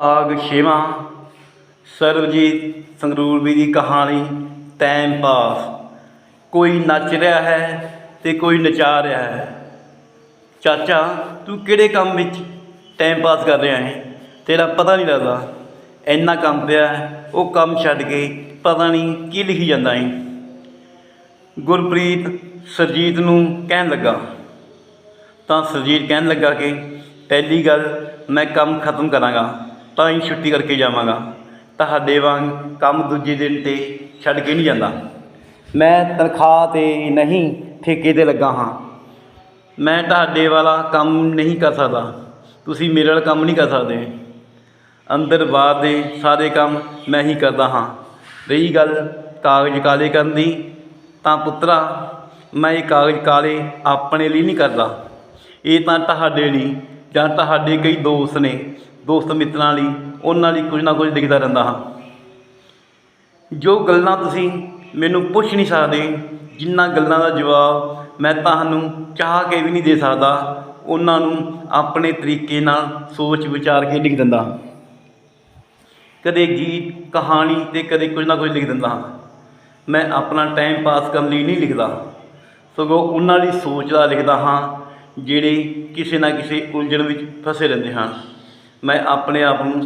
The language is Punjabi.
ਆਗ ਛੇਵਾਂ, ਸਰਬਜੀਤ ਸੰਗਰੂਰਬੀ ਦੀ ਕਹਾਣੀ, ਟਾਈਮ ਪਾਸ। ਕੋਈ ਨੱਚ ਰਿਹਾ ਹੈ ਤੇ ਕੋਈ ਨਚਾ ਰਿਹਾ ਹੈ। ਚਾਚਾ, ਤੂੰ ਕਿਹੜੇ ਕੰਮ ਵਿੱਚ ਟਾਈਮ ਪਾਸ ਕਰ ਰਿਹਾ ਹੈ? ਤੇਰਾ ਪਤਾ ਨਹੀਂ ਲੱਗਦਾ। ਇੰਨਾ ਕੰਮ ਪਿਆ ਉਹ ਕੰਮ ਛੱਡ ਕੇ ਪਤਾ ਨਹੀਂ ਕੀ ਲਿਖੀ ਜਾਂਦਾ ਹੈ। ਗੁਰਪ੍ਰੀਤ ਸਰਜੀਤ ਨੂੰ ਕਹਿਣ ਲੱਗਾ। ਤਾਂ ਸਰਜੀਤ ਕਹਿਣ ਲੱਗਾ ਕਿ, ਪਹਿਲੀ ਗੱਲ ਮੈਂ ਕੰਮ ਖਤਮ ਕਰਾਂਗਾ। ਤਾਂ ਹੀ ਛੁੱਟੀ ਕਰਕੇ ਜਾਵਾਂਗਾ। ਤੁਹਾਡੇ ਵਾਂਗ ਕੰਮ ਦੂਜੇ ਦਿਨ ਤੇ ਛੱਡ ਕੇ ਨਹੀਂ ਜਾਂਦਾ। ਮੈਂ ਤਨਖਾਹ ਤੇ ਨਹੀਂ ਠੇਕੇ ਤੇ ਲੱਗਾ ਹਾਂ। ਮੈਂ ਤੁਹਾਡੇ ਵਾਲਾ ਕੰਮ ਨਹੀਂ ਕਰ ਸਕਦਾ। ਤੁਸੀਂ ਮੇਰੇ ਵਾਲਾ ਕੰਮ ਨਹੀਂ ਕਰ ਸਕਦੇ। ਅੰਦਰ ਬਾਹਰ ਦੇ ਸਾਰੇ ਕੰਮ ਮੈਂ ਹੀ ਕਰਦਾ ਹਾਂ। ਰਹੀ ਗੱਲ ਕਾਗਜ਼ ਕਾਲੇ ਕਰਨ ਦੀ, ਤਾਂ ਪੁੱਤਰਾ, ਮੈਂ ਇਹ ਕਾਗਜ਼ ਕਾਲੇ ਆਪਣੇ ਲਈ ਨਹੀਂ ਕਰਦਾ। ਇਹ ਤਾਂ ਤੁਹਾਡੇ ਲਈ ਜਾਂ ਤੁਹਾਡੇ ਕਈ ਦੋਸਤ ਨੇ ਦੋਸਤ ਮਿੱਤਰਾਂ ਲਈ, ਉਹਨਾਂ ਲਈ ਕੁਝ ਨਾ ਕੁਝ ਲਿਖਦਾ ਰਹਿੰਦਾ ਹਾਂ। ਜੋ ਗੱਲਾਂ ਤੁਸੀਂ ਮੈਨੂੰ ਪੁੱਛ ਨਹੀਂ ਸਕਦੇ ਜਿਨ੍ਹਾਂ ਗੱਲਾਂ ਦਾ ਜਵਾਬ ਮੈਂ ਤੁਹਾਨੂੰ ਚਾਹ ਕੇ ਵੀ ਨਹੀਂ ਦੇ ਸਕਦਾ, ਉਹਨਾਂ ਨੂੰ ਆਪਣੇ ਤਰੀਕੇ ਨਾਲ ਸੋਚ ਵਿਚਾਰ ਕੇ ਲਿਖ ਦਿੰਦਾ ਹਾਂ। ਕਦੇ ਗੀਤ, ਕਹਾਣੀ ਤੇ ਕਦੇ ਕੁਝ ਨਾ ਕੁਝ ਲਿਖ ਦਿੰਦਾ ਹਾਂ। ਮੈਂ ਆਪਣਾ ਟਾਈਮ ਪਾਸ ਕਰਨ ਲਈ ਨਹੀਂ ਲਿਖਦਾ। ਸਗੋਂ ਉਹਨਾਂ ਦੀ ਸੋਚ ਦਾ ਲਿਖਦਾ ਹਾਂ, ਜਿਹੜੇ ਕਿਸੇ ਨਾ ਕਿਸੇ ਉਲਝਣ ਵਿੱਚ ਫਸੇ ਰਹਿੰਦੇ ਹਨ। ਮੈਂ ਆਪਣੇ ਆਪ ਨੂੰ